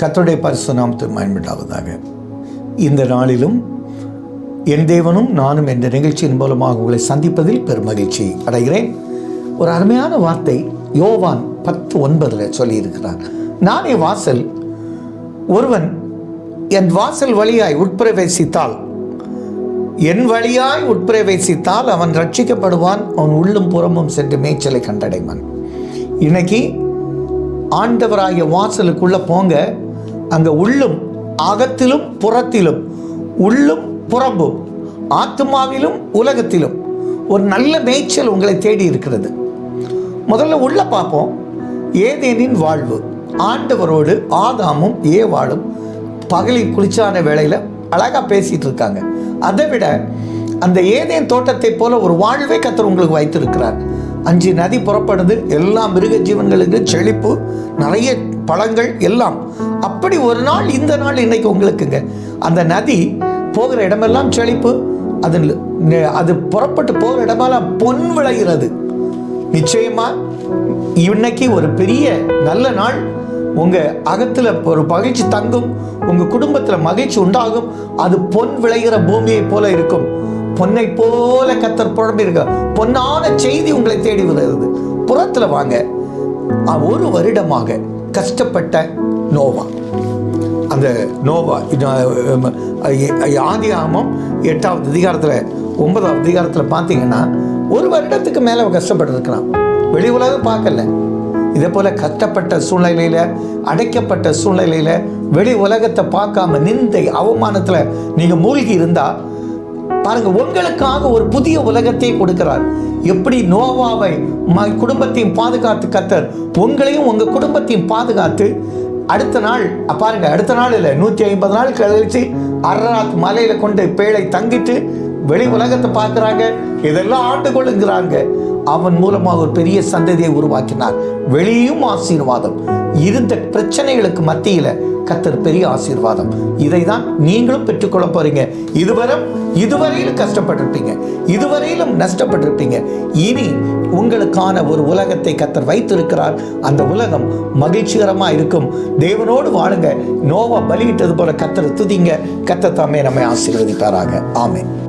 கர்த்தருடைய பரிசு நாமத்து பயன்பட்டாவதாக இந்த நாளிலும் என் தேவனும் நானும் என்ற நிகழ்ச்சியின் மூலமாக உங்களை சந்திப்பதில் பெருமகிழ்ச்சி அடைகிறேன். ஒரு அருமையான வார்த்தை யோவான் பத்து ஒன்பதில் சொல்லியிருக்கிறார். நானே வாசல் ஒருவன் என் வாசல் வழியாய் உட்பிரவேசித்தால் என் வழியாய் உட்பிரவேசித்தால் அவன் ரட்சிக்கப்படுவான் அவன் உள்ளும் புறமும் சென்று மேய்ச்சலை கண்டடைவான். இன்னைக்கு ஆண்டவராகிய வாசலுக்குள்ளே போங்க அங்க உள்ளும் அகத்திலும் புறத்திலும் உள்ளும் புறம்பும் ஆத்மாவிலும் உலகத்திலும் ஒரு நல்ல மேய்ச்சல் உங்களை தேடி இருக்கிறது. முதல்ல உள்ள பார்ப்போம். ஏதேனின் வாழ்வு. ஆண்டவரோடு ஆதாமும் ஏவாளும் பகலில் குளிச்சான வேளையில் அழகாக பேசிகிட்டு இருக்காங்க. அதை விட அந்த ஏதேன் தோட்டத்தை போல ஒரு வாழ்வை கத்தர் உங்களுக்கு வைத்திருக்கிறார். அஞ்சு நதி புறப்படுது எல்லா மிருக ஜீவன்களுக்கு செழிப்பு நிறைய பழங்கள் எல்லாம். அப்படி ஒரு நாள் இந்த நாள் இன்னைக்கு உங்களுக்குங்க. அந்த நதி போகிற இடமெல்லாம் செழிப்பு அதில் அது புறப்பட்டு போகிற இடமெல்லாம் பொன் விளைகிறது. நிச்சயமா இன்னைக்கு ஒரு பெரிய நல்ல நாள். உங்க அகத்துல ஒரு மகிழ்ச்சி தங்கும் உங்க குடும்பத்துல மகிழ்ச்சி உண்டாகும். அது பொன் விளைகிற பூமியை போல இருக்கும். பொன்னை போல கத்தர் புழம்பி இருக்க பொன்னான செய்தி உங்களை தேடி வருகிறது. புறத்தில் வாங்க. ஒரு வருடமாக கஷ்டப்பட்ட நோவா. அந்த நோவா இது, ஆதி ஆமம் எட்டாவது அதிகாரத்தில் ஒன்பதாவது அதிகாரத்தில் பார்த்தீங்கன்னா ஒரு வருடத்துக்கு மேலே கஷ்டப்பட்டுருக்கிறான். வெளி உலகம் பார்க்கல. இதே போல் கஷ்டப்பட்ட சூழ்நிலையில் அடைக்கப்பட்ட சூழ்நிலையில வெளி உலகத்தை பார்க்காம நிந்தை அவமானத்தில் நீங்கள் மூழ்கி இருந்தால் பாருங்க உங்களுக்காக ஒரு புதிய உலகத்தை கொடுக்கிறார். எப்படி நோவாவை ம- குடும்பத்தையும் பாதுகாத்து கத்தர் உங்களையும் உங்க குடும்பத்தையும் பாதுகாத்து அடுத்த நாள் பாருங்க அடுத்த நாள் இல்லை நூற்றி ஐம்பது நாள் கழிச்சு அரராத் மலையில கொண்டு பேழை தங்கிட்டு வெளி உலகத்தை பார்க்குறாங்க. இதெல்லாம் ஆண்டு கொள்ளுங்கிறாங்க அவன் மூலமாக ஒரு பெரிய சந்ததியை உருவாக்கினார். வெளியும் ஆசீர்வாதம். இருந்த பிரச்சனைகளுக்கு மத்தியில கத்தர் பெரிய ஆசீர்வாதம். இதை தான் நீங்களும் பெற்றுக்கொள்ள போறீங்க. இதுவரை இதுவரையிலும் கஷ்டப்பட்டிருப்பீங்க. இதுவரையிலும் நஷ்டப்பட்டிருப்பீங்க. இனி உங்களுக்கான ஒரு உலகத்தை கத்தர் வைத்திருக்கிறார். அந்த உலகம் மகிழ்ச்சிகரமா இருக்கும். தேவனோடு வாழுங்க. நோவா பலியிட்டது போல கத்தர் துதிங்க. கத்தர் தாமே நம்மை ஆசீர்வதிப்பாராக. ஆமென்.